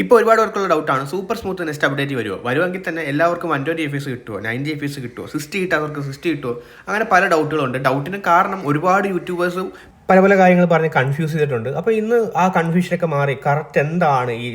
ഇപ്പോൾ ഒരുപാട് പേർക്കുള്ള ഡൗട്ടാണ് സൂപ്പർ സ്മൂത്ത് നെക്സ്റ്റ് അപ്ഡേറ്റ് വരുമോ വരുമെങ്കിൽ തന്നെ എല്ലാവർക്കും വൺ ട്വന്റി എഫ് കിട്ടുമോ നയന്റി എഫ് കിട്ടുമോ സിക്സ്റ്റി കിട്ടാത്തവർക്ക് സിക്സ്റ്റി കിട്ടുമോ അങ്ങനെ പല ഡൗട്ടുകളുണ്ട് ഡൗട്ടിന് കാരണം ഒരുപാട് യൂട്യൂബേഴ്സ് പല പല കാര്യങ്ങൾ പറഞ്ഞ് കൺഫ്യൂസ് ചെയ്തിട്ടുണ്ട്. അപ്പോൾ ഇന്ന് ആ കൺഫ്യൂഷനൊക്കെ മാറി. കറക്റ്റ് എന്താണ് ഈ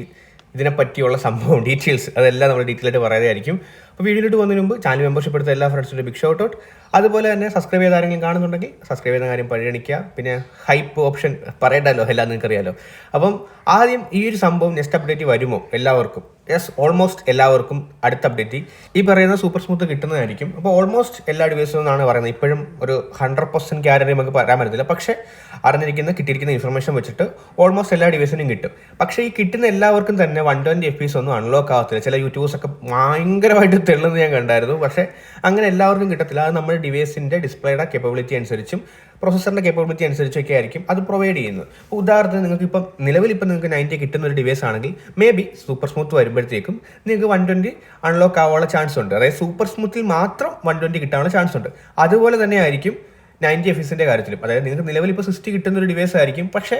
ഇതിനെപ്പറ്റിയുള്ള സംഭവം? ഡീറ്റെയിൽസ് അതെല്ലാം നമ്മൾ ഡീറ്റെയിൽ ആയിട്ട് പറയാതായിരിക്കും അപ്പോൾ വീഡിയോയിലോട്ട് പോകുന്നതിന് മുമ്പ് ചാനൽ മെമ്പർഷിപ്പ് എടുത്ത എല്ലാ ഫ്രണ്ട്സിന്റെ ബിഗ് ഷോട്ട് ഔട്ട് അതുപോലെ തന്നെ സബ്സ്ക്രൈബ് ചെയ്ത ആരെങ്കിലും കാണുന്നുണ്ടെങ്കിൽ സബ്സ്ക്രൈബ് ചെയ്യുന്ന കാര്യം പരിഗണിക്കുക. പിന്നെ ഹൈപ്പ് ഓപ്ഷൻ പറയണ്ടല്ലോ എല്ലാം നിങ്ങൾക്ക് അറിയാലോ. അപ്പം ആദ്യം ഈ ഒരു സംഭവം നെക്സ്റ്റ് അപ്ഡേറ്റ് വരുമോ എല്ലാവർക്കും? യെസ് ഓൾമോസ്റ്റ് എല്ലാവർക്കും അടുത്ത അപ്ഡേറ്റ് ഈ പറയുന്ന സൂപ്പർ സ്മൂത്ത് കിട്ടുന്നതായിരിക്കും. അപ്പോൾ ഓൾമോസ്റ്റ് എല്ലാ ഡിവൈസും എന്നാണ് പറയുന്നത്. ഇപ്പോഴും ഒരു ഹൺഡ്രഡ് പെർസെന്റ് ഗ്യാരണ്ടി നമുക്ക് പറയാൻ പറ്റത്തില്ല. പക്ഷേ അറിഞ്ഞിരിക്കുന്ന കിട്ടിയിരിക്കുന്ന ഇൻഫർമേഷൻ വെച്ചിട്ട് ഓൾമോസ്റ്റ് എല്ലാ ഡിവൈസിനും കിട്ടും. പക്ഷേ ഈ കിട്ടുന്ന എല്ലാവർക്കും തന്നെ വൺ ട്വന്റി എഫ് പീസ് ഒന്നും അൺലോക്ക് ആവത്തില്ല. ചില യൂട്യൂബേഴ്സ് ഒക്കെ ഭയങ്കരമായിട്ട് തെള്ളുന്നത് ഞാൻ കണ്ടായിരുന്നു. പക്ഷേ അങ്ങനെ എല്ലാവർക്കും കിട്ടത്തില്ല. അത് നമ്മുടെ ഡിവൈസിന്റെ ഡിസ്പ്ലേയുടെ കേപ്പബിലിറ്റി അനുസരിച്ചും പ്രൊസസ്സറിന്റെ കേപ്പബിലിറ്റി അനുസരിച്ചൊക്കെ ആയിരിക്കും അത് പ്രൊവൈഡ് ചെയ്യുന്നത്. ഉദാഹരണത്തിന് നിങ്ങൾക്ക് ഇപ്പം നിലവിൽ ഇപ്പം നിങ്ങൾക്ക് നയന്റി കിട്ടുന്ന ഒരു ഡിവൈസ് ആണെങ്കിൽ മേ ബി സൂപ്പർ സ്മൂത്ത് വരുമ്പോഴത്തേക്കും നിങ്ങൾക്ക് വൺ ട്വന്റി അൺലോക്ക് ആവാനുള്ള ചാൻസ് ഉണ്ട്. അതായത് സൂപ്പർ സ്മൂത്തിൽ മാത്രം വൺ ട്വന്റി കിട്ടാനുള്ള ചാൻസ് ഉണ്ട്. അതുപോലെ തന്നെ ആയിരിക്കും നയന്റി എഫിസിന്റെ കാര്യത്തിലും. അതായത് നിങ്ങൾക്ക് നിലവിൽ ഇപ്പോൾ സിക്സ്റ്റി കിട്ടുന്ന ഒരു ഡിവൈസ് ആയിരിക്കും. പക്ഷേ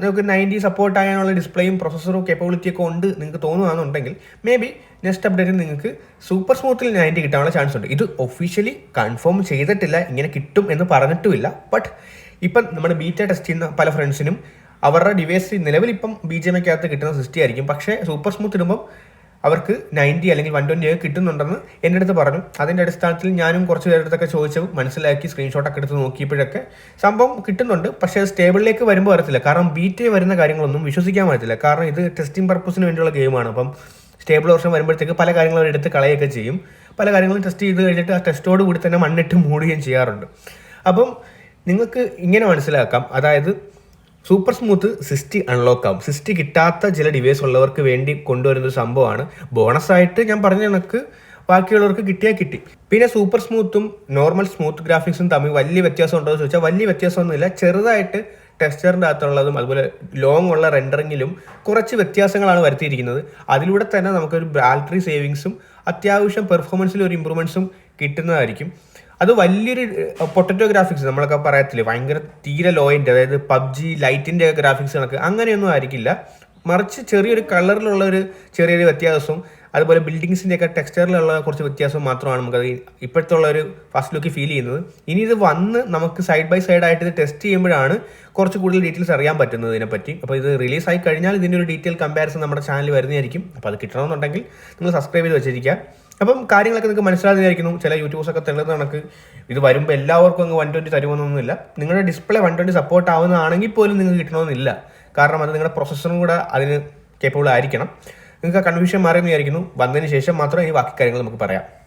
നിങ്ങൾക്ക് നയന്റി സപ്പോർട്ട് ആകാനുള്ള ഡിസ്പ്ലേയും പ്രോസസ്സറും കേപ്പബിലിറ്റി ഒക്കെ ഉണ്ട് നിങ്ങൾക്ക് തോന്നുകയാണെന്നുണ്ടെങ്കിൽ മേ ബി നെക്സ്റ്റ് അപ്ഡേറ്റിൽ നിങ്ങൾക്ക് സൂപ്പർ സ്മൂത്തിൽ നയന്റി കിട്ടാനുള്ള ചാൻസ് ഉണ്ട്. ഇത് ഒഫീഷ്യലി കൺഫേം ചെയ്തിട്ടില്ല ഇങ്ങനെ കിട്ടും എന്ന് പറഞ്ഞിട്ടുമില്ല. ബട്ട് ഇപ്പം നമ്മുടെ ബീറ്റ ടെസ്റ്റ് ചെയ്യുന്ന പല ഫ്രണ്ട്സിനും അവരുടെ ഡിവൈസ് നിലവിൽ ഇപ്പം ബി ജെ എമ്മയ്ക്കകത്ത് കിട്ടുന്ന സിസ്റ്റി ആയിരിക്കും. പക്ഷേ സൂപ്പർ സ്മൂത്ത് ഇടുമ്പം അവർക്ക് നയന്റി അല്ലെങ്കിൽ വൺ ട്വന്റി ഒക്കെ കിട്ടുന്നുണ്ടെന്ന് എന്റെ അടുത്ത് പറഞ്ഞു. അതിന്റെ അടിസ്ഥാനത്തിൽ ഞാനും കുറച്ച് പേരുടെ അടുത്തൊക്കെ ചോദിച്ചു. മനസ്സിലാക്കി സ്ക്രീൻഷോട്ടൊക്കെ എടുത്ത് നോക്കിയപ്പോഴൊക്കെ സംഭവം കിട്ടുന്നുണ്ട്. പക്ഷേ സ്റ്റേബിളിലേക്ക് വരുമ്പോൾ വരത്തില്ല. കാരണം ബീറ്റേ വരുന്ന കാര്യങ്ങളൊന്നും വിശ്വസിക്കാൻ പറ്റത്തില്ല. കാരണം ഇത് ടെസ്റ്റിംഗ് പർപ്പസിന് വേണ്ടിയുള്ള ഗെയിമാണ് അപ്പം സ്റ്റേബിൾ വർഷം വരുമ്പോഴത്തേക്ക് പല കാര്യങ്ങളും എടുത്ത് കളയുകയൊക്കെ ചെയ്യും. പല കാര്യങ്ങളും ടെസ്റ്റ് ചെയ്ത് കഴിഞ്ഞിട്ട് ആ ടെസ്റ്റോട് കൂടി തന്നെ മണ്ണിട്ട് മൂടുകയും ചെയ്യാറുണ്ട്. അപ്പം നിങ്ങൾക്ക് ഇങ്ങനെ മനസ്സിലാക്കാം. അതായത് സൂപ്പർ സ്മൂത്ത് സിസ്റ്റി അൺലോക്ക് ആവും. സിസ്റ്റി കിട്ടാത്ത ചില ഡിവൈസ് ഉള്ളവർക്ക് വേണ്ടി കൊണ്ടുവരുന്ന ഒരു സംഭവമാണ്. ബോണസ് ആയിട്ട് ഞാൻ പറഞ്ഞ കണക്ക് ബാക്കിയുള്ളവർക്ക് കിട്ടിയാൽ കിട്ടി. പിന്നെ സൂപ്പർ സ്മൂത്തും നോർമൽ സ്മൂത്ത് ഗ്രാഫിക്സും തമ്മിൽ വലിയ വ്യത്യാസം ഉണ്ടോ എന്ന് ചോദിച്ചാൽ വലിയ വ്യത്യാസമൊന്നുമില്ല. ചെറുതായിട്ട് ടെക്സ്ചറിന്റെ അകത്തുള്ളതും അതുപോലെ ലോങ് ഉള്ള റെൻഡറിങ്ങിലും കുറച്ച് വ്യത്യാസങ്ങളാണ് വരുത്തിയിരിക്കുന്നത്. അതിലൂടെ തന്നെ നമുക്കൊരു ബാറ്ററി സേവിങ്സും അത്യാവശ്യം പെർഫോമൻസിൽ ഒരു ഇമ്പ്രൂവ്മെൻസും കിട്ടുന്നതായിരിക്കും. അത് വലിയൊരു പൊട്ടറ്റോ ഗ്രാഫിക്സ് നമ്മളൊക്കെ പറയത്തില്ലേ? ഭയങ്കര തീരെ ലോയിന്റെ അതായത് പബ്ജി ലൈറ്റിന്റെ ഗ്രാഫിക്സ് കണക്ക് അങ്ങനെയൊന്നും ആയിരിക്കില്ല. മറിച്ച് ചെറിയൊരു കളറിലുള്ള ഒരു ചെറിയൊരു വ്യത്യാസവും അതുപോലെ ബിൽഡിങ്സിന്റെ ഒക്കെ ടെക്സ്ചറിലുള്ള കുറച്ച് വ്യത്യാസം മാത്രമാണ് നമുക്കത് ഇപ്പോഴത്തെ ഒരു ഫസ്റ്റ് ലുക്ക് ഫീൽ ചെയ്യുന്നത്. ഇനി ഇത് വന്ന് നമുക്ക് സൈഡ് ബൈ സൈഡ് ആയിട്ട് ഇത് ടെസ്റ്റ് ചെയ്യുമ്പോഴാണ് കുറച്ച് കൂടുതൽ ഡീറ്റെയിൽസ് അറിയാൻ പറ്റുന്നത് ഇതിനെപ്പറ്റി. അപ്പോൾ ഇത് റിലീസ് ആയി കഴിഞ്ഞാൽ ഇതിന്റെ ഒരു ഡീറ്റെയിൽ കമ്പാരിസൺ നമ്മുടെ ചാനൽ വരുന്നതായിരിക്കും. അപ്പോൾ അത് കിട്ടണമെന്നുണ്ടെങ്കിൽ നിങ്ങൾ സബ്സ്ക്രൈബ് ചെയ്ത് വെച്ചിരിക്കുക. അപ്പം കാര്യങ്ങളൊക്കെ നിങ്ങൾക്ക് മനസ്സിലാകുന്നതായിരിക്കുന്നു. ചില യൂട്യൂബേഴ്സ് ഒക്കെ തെളിയുന്ന കണക്ക് ഇത് വരുമ്പോൾ എല്ലാവർക്കും അങ്ങ് വൺ ട്വന്റി തരുമെന്നൊന്നുമില്ല. നിങ്ങളുടെ ഡിസ്പ്ലേ വൺ ട്വന്റി സപ്പോർട്ട് ആവുന്നതാണെങ്കിൽ പോലും നിങ്ങൾക്ക് കിട്ടണമെന്നില്ല. കാരണം അത് നിങ്ങളുടെ പ്രൊസസ്സറും കൂടെ അതിന് കേപ്പബിൾ ആയിരിക്കണം. നിങ്ങൾക്ക് ആ കൺഫ്യൂഷൻ മാറിയെന്ന് വിചാരിക്കുന്നു. വന്നതിന് ശേഷം മാത്രമേ ഈ ബാക്കി കാര്യങ്ങൾ നമുക്ക് പറയാം.